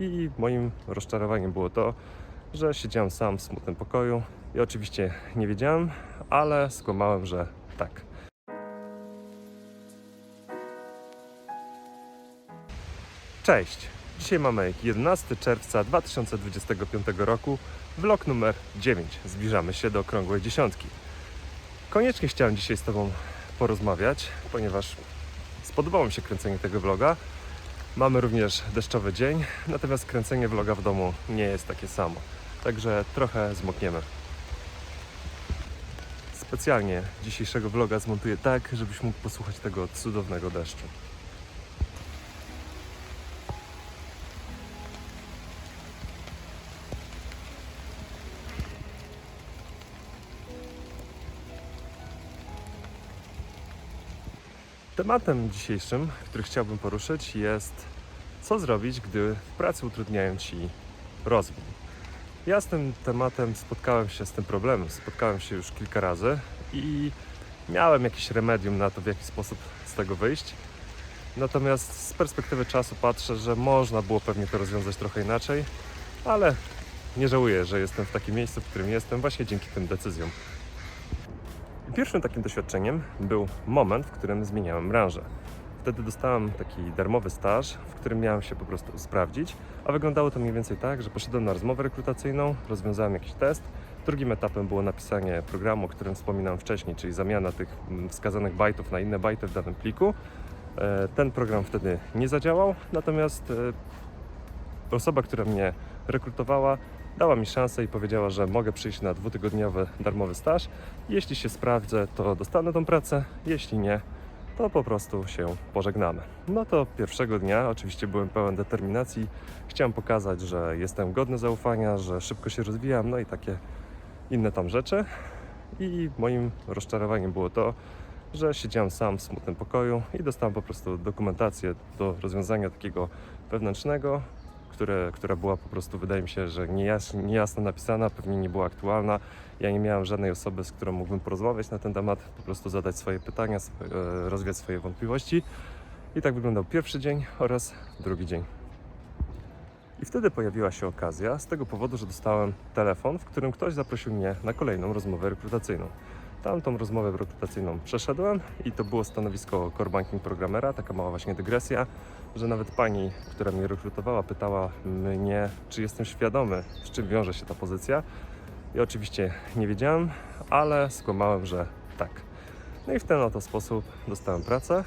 I moim rozczarowaniem było to, że siedziałem sam w smutnym pokoju i oczywiście nie wiedziałem, ale skłamałem, że tak. Cześć! Dzisiaj mamy 11 czerwca 2025 roku, vlog numer 9. Zbliżamy się do okrągłej dziesiątki. Koniecznie chciałem dzisiaj z Tobą porozmawiać, ponieważ spodobało mi się kręcenie tego vloga. Mamy również deszczowy dzień, natomiast kręcenie vloga w domu nie jest takie samo. Także trochę zmokniemy. Specjalnie dzisiejszego vloga zmontuję tak, żebyś mógł posłuchać tego cudownego deszczu. Tematem dzisiejszym, który chciałbym poruszyć, jest co zrobić, gdy w pracy utrudniają ci rozwój. Ja z tym tematem spotkałem się z tym problemem, spotkałem się już kilka razy i miałem jakieś remedium na to, w jaki sposób z tego wyjść. Natomiast z perspektywy czasu patrzę, że można było pewnie to rozwiązać trochę inaczej, ale nie żałuję, że jestem w takim miejscu, w którym jestem właśnie dzięki tym decyzjom. Pierwszym takim doświadczeniem był moment, w którym zmieniałem branżę. Wtedy dostałem taki darmowy staż, w którym miałem się po prostu sprawdzić, a wyglądało to mniej więcej tak, że poszedłem na rozmowę rekrutacyjną, rozwiązałem jakiś test. Drugim etapem było napisanie programu, o którym wspominałem wcześniej, czyli zamiana tych mm, wskazanych bajtów na inne bajty w danym pliku. E, Ten program wtedy nie zadziałał, natomiast e, osoba, która mnie rekrutowała, dała mi szansę i powiedziała, że mogę przyjść na dwutygodniowy darmowy staż. Jeśli się sprawdzę, to dostanę tą pracę, jeśli nie, to po prostu się pożegnamy. No to pierwszego dnia oczywiście byłem pełen determinacji. Chciałem pokazać, że jestem godny zaufania, że szybko się rozwijam, no i takie inne tam rzeczy. I moim rozczarowaniem było to, że siedziałem sam w smutnym pokoju i dostałem po prostu dokumentację do rozwiązania takiego wewnętrznego, które, która była po prostu, wydaje mi się, że niejasno, niejasno napisana, pewnie nie była aktualna. Ja nie miałem żadnej osoby, z którą mógłbym porozmawiać na ten temat, po prostu zadać swoje pytania, e, rozwiać swoje wątpliwości. I tak wyglądał pierwszy dzień oraz drugi dzień. I wtedy pojawiła się okazja z tego powodu, że dostałem telefon, w którym ktoś zaprosił mnie na kolejną rozmowę rekrutacyjną. Tam tą rozmowę rekrutacyjną przeszedłem i to było stanowisko core banking programera, taka mała właśnie dygresja, że nawet pani, która mnie rekrutowała, pytała mnie, czy jestem świadomy, z czym wiąże się ta pozycja. I oczywiście nie wiedziałem, ale skłamałem, że tak. No i w ten oto sposób dostałem pracę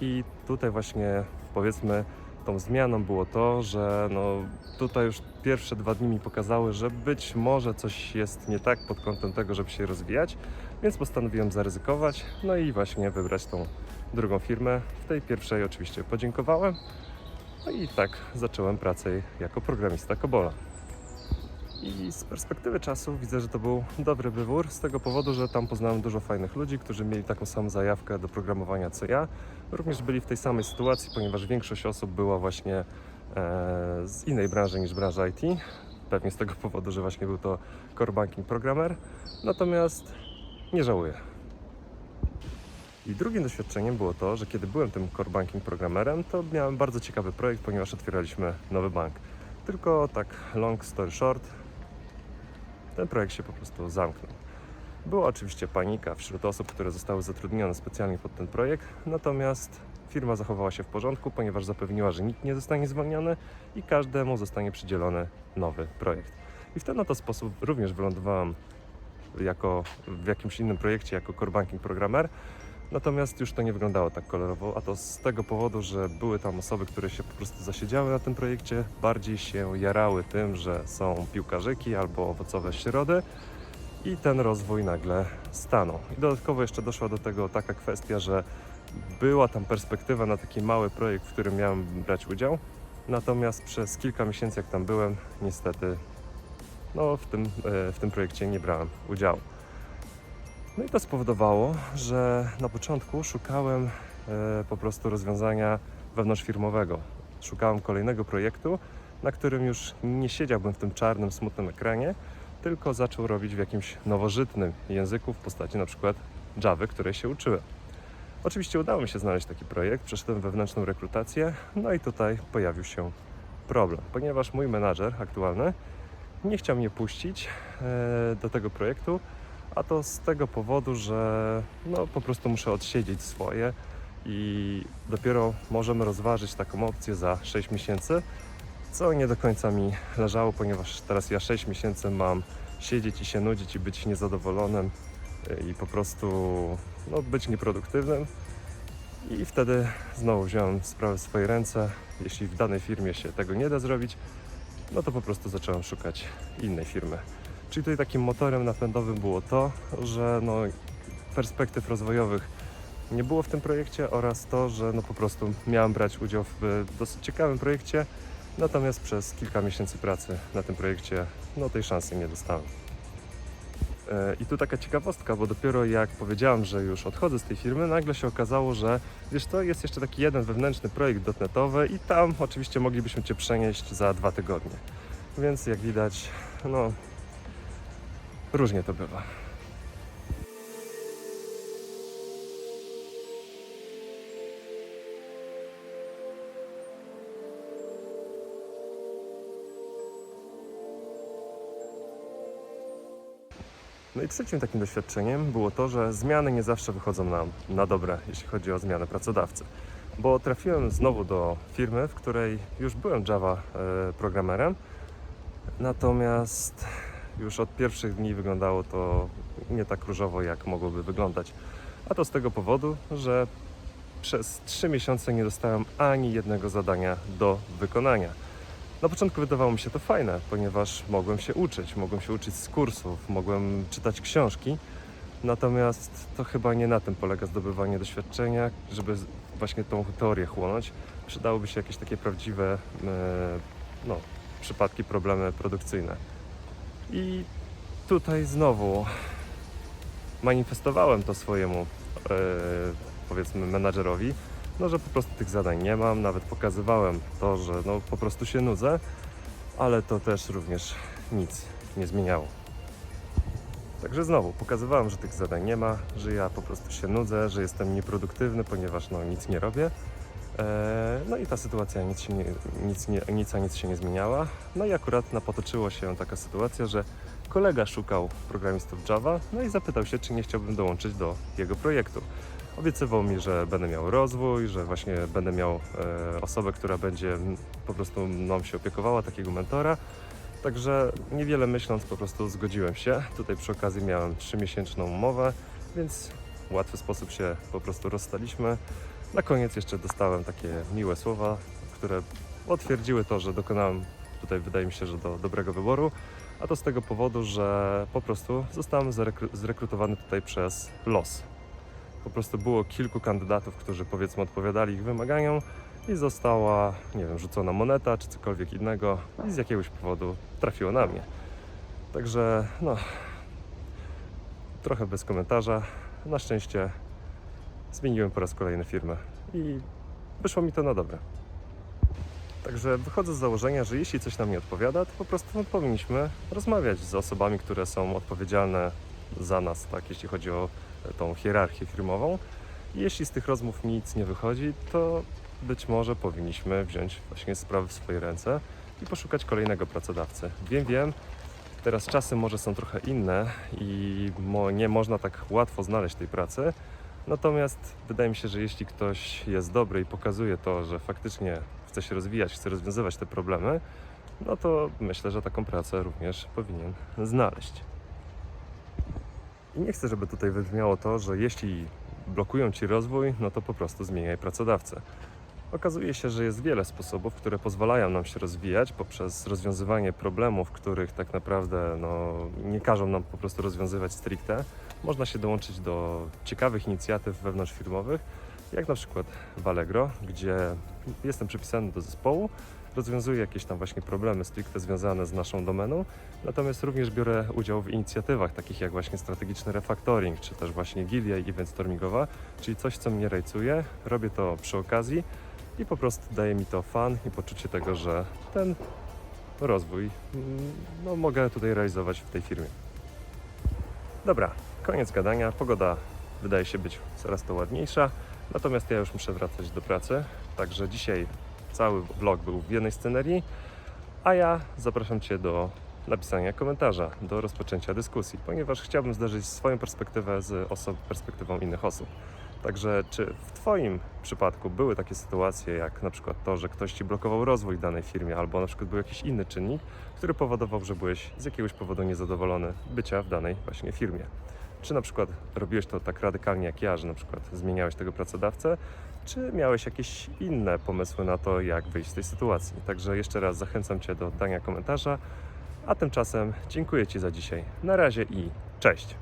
i tutaj właśnie powiedzmy tą zmianą było to, że no tutaj już pierwsze dwa dni mi pokazały, że być może coś jest nie tak pod kątem tego, żeby się rozwijać, więc postanowiłem zaryzykować, no i właśnie wybrać tą drugą firmę. W tej pierwszej oczywiście podziękowałem, no i tak zacząłem pracę jako programista Kobola. I z perspektywy czasu widzę, że to był dobry wybór, z tego powodu, że tam poznałem dużo fajnych ludzi, którzy mieli taką samą zajawkę do programowania co ja. Również byli w tej samej sytuacji, ponieważ większość osób była właśnie e, z innej branży niż branża IT. Pewnie z tego powodu, że właśnie był to core banking programmer. Natomiast nie żałuję. I drugim doświadczeniem było to, że kiedy byłem tym core banking programmerem, to miałem bardzo ciekawy projekt, ponieważ otwieraliśmy nowy bank. Tylko tak long story short, ten projekt się po prostu zamknął. Była oczywiście panika wśród osób, które zostały zatrudnione specjalnie pod ten projekt, natomiast firma zachowała się w porządku, ponieważ zapewniła, że nikt nie zostanie zwolniony i każdemu zostanie przydzielony nowy projekt. I w ten oto sposób również wylądowałem jako w jakimś innym projekcie jako core banking programmer. Natomiast już to nie wyglądało tak kolorowo, a to z tego powodu, że były tam osoby, które się po prostu zasiedziały na tym projekcie, bardziej się jarały tym, że są piłkarzyki albo owocowe środy i ten rozwój nagle stanął. I dodatkowo jeszcze doszła do tego taka kwestia, że była tam perspektywa na taki mały projekt, w którym miałem brać udział, natomiast przez kilka miesięcy jak tam byłem, niestety no, w, tym, e, w tym projekcie nie brałem udziału. No i to spowodowało, że na początku szukałem e, po prostu rozwiązania wewnątrzfirmowego. Szukałem kolejnego projektu, na którym już nie siedziałbym w tym czarnym, smutnym ekranie, tylko zaczął robić w jakimś nowożytnym języku w postaci na przykład Java, której się uczyłem. Oczywiście udało mi się znaleźć taki projekt, przeszedłem wewnętrzną rekrutację, no i tutaj pojawił się problem, ponieważ mój menadżer aktualny nie chciał mnie puścić e, do tego projektu, a to z tego powodu, że no, po prostu muszę odsiedzieć swoje i dopiero możemy rozważyć taką opcję za 6 miesięcy, co nie do końca mi leżało, ponieważ teraz ja 6 miesięcy mam siedzieć i się nudzić i być niezadowolonym e, i po prostu no, być nieproduktywnym. I wtedy znowu wziąłem sprawę w swoje ręce. Jeśli w danej firmie się tego nie da zrobić, no to po prostu zacząłem szukać innej firmy. Czyli tutaj takim motorem napędowym było to, że no, perspektyw rozwojowych nie było w tym projekcie oraz to, że no po prostu miałem brać udział w dosyć ciekawym projekcie, natomiast przez kilka miesięcy pracy na tym projekcie no tej szansy nie dostałem. E, I tu taka ciekawostka, bo dopiero jak powiedziałem, że już odchodzę z tej firmy, nagle się okazało, że wiesz to jest jeszcze taki jeden wewnętrzny projekt dotnetowy i tam oczywiście moglibyśmy Cię przenieść za dwa tygodnie. Więc jak widać, no różnie to bywa. No i trzecim takim doświadczeniem było to, że zmiany nie zawsze wychodzą nam na dobre, jeśli chodzi o zmianę pracodawcy. Bo trafiłem znowu do firmy, w której już byłem Java e, programerem, natomiast już od pierwszych dni wyglądało to nie tak różowo, jak mogłoby wyglądać. A to z tego powodu, że przez 3 miesiące nie dostałem ani jednego zadania do wykonania. Na początku wydawało mi się to fajne, ponieważ mogłem się uczyć, mogłem się uczyć z kursów, mogłem czytać książki. Natomiast to chyba nie na tym polega zdobywanie doświadczenia, żeby właśnie tą teorię chłonąć. Przydałoby się jakieś takie prawdziwe e, no, przypadki, problemy produkcyjne. I tutaj znowu manifestowałem to swojemu e, powiedzmy menadżerowi, no, że po prostu tych zadań nie mam, nawet pokazywałem to, że no, po prostu się nudzę, ale to też również nic nie zmieniało. Także znowu pokazywałem, że tych zadań nie ma, że ja po prostu się nudzę, że jestem nieproduktywny, ponieważ no, nic nie robię. E, No i ta sytuacja nic, się nie, nic, nie, nic a nic się nie zmieniała. No i akurat napotoczyła się taka sytuacja, że kolega szukał programistów Java, no i zapytał się, czy nie chciałbym dołączyć do jego projektu. Obiecywał mi, że będę miał rozwój, że właśnie będę miał e, osobę, która będzie po prostu mną się opiekowała, takiego mentora. Także niewiele myśląc po prostu zgodziłem się. Tutaj przy okazji miałem 3-miesięczną umowę, więc w łatwy sposób się po prostu rozstaliśmy. Na koniec jeszcze dostałem takie miłe słowa, które potwierdziły to, że dokonałem tutaj wydaje mi się, że do dobrego wyboru, a to z tego powodu, że po prostu zostałem zrekrutowany tutaj przez los. Po prostu było kilku kandydatów, którzy powiedzmy odpowiadali ich wymaganiom i została, nie wiem, rzucona moneta czy cokolwiek innego i z jakiegoś powodu trafiło na mnie. Także no, trochę bez komentarza. Na szczęście zmieniłem po raz kolejny firmę i wyszło mi to na dobre. Także wychodzę z założenia, że jeśli coś nam nie odpowiada, to po prostu powinniśmy rozmawiać z osobami, które są odpowiedzialne za nas, tak, jeśli chodzi o e, tą hierarchię firmową. Jeśli z tych rozmów nic nie wychodzi, to być może powinniśmy wziąć właśnie sprawy w swoje ręce i poszukać kolejnego pracodawcy. Wiem, wiem, teraz czasy może są trochę inne i nie można tak łatwo znaleźć tej pracy. Natomiast wydaje mi się, że jeśli ktoś jest dobry i pokazuje to, że faktycznie chce się rozwijać, chce rozwiązywać te problemy, no to myślę, że taką pracę również powinien znaleźć. I nie chcę, żeby tutaj wybrzmiało to, że jeśli blokują ci rozwój, no to po prostu zmieniaj pracodawcę. Okazuje się, że jest wiele sposobów, które pozwalają nam się rozwijać poprzez rozwiązywanie problemów, których tak naprawdę no, nie każą nam po prostu rozwiązywać stricte. Można się dołączyć do ciekawych inicjatyw wewnątrzfirmowych, jak na przykład w Allegro, gdzie jestem przypisany do zespołu, rozwiązuję jakieś tam właśnie problemy stricte związane z naszą domeną, natomiast również biorę udział w inicjatywach takich jak właśnie strategiczny refactoring, czy też właśnie Gilia i event stormingowa, czyli coś, co mnie rajcuje. Robię to przy okazji i po prostu daje mi to fan i poczucie tego, że ten rozwój mm, no, mogę tutaj realizować w tej firmie. Dobra, koniec gadania. Pogoda wydaje się być coraz to ładniejsza, natomiast ja już muszę wracać do pracy. Także dzisiaj cały vlog był w jednej scenerii, a ja zapraszam Cię do napisania komentarza, do rozpoczęcia dyskusji, ponieważ chciałbym zderzyć swoją perspektywę z oso- perspektywą innych osób. Także czy w Twoim przypadku były takie sytuacje, jak na przykład to, że ktoś Ci blokował rozwój danej firmie, albo na przykład był jakiś inny czynnik, który powodował, że byłeś z jakiegoś powodu niezadowolony bycia w danej właśnie firmie? Czy na przykład robiłeś to tak radykalnie jak ja, że na przykład zmieniałeś tego pracodawcę, czy miałeś jakieś inne pomysły na to, jak wyjść z tej sytuacji? Także jeszcze raz zachęcam Cię do dania komentarza, a tymczasem dziękuję Ci za dzisiaj. Na razie i cześć!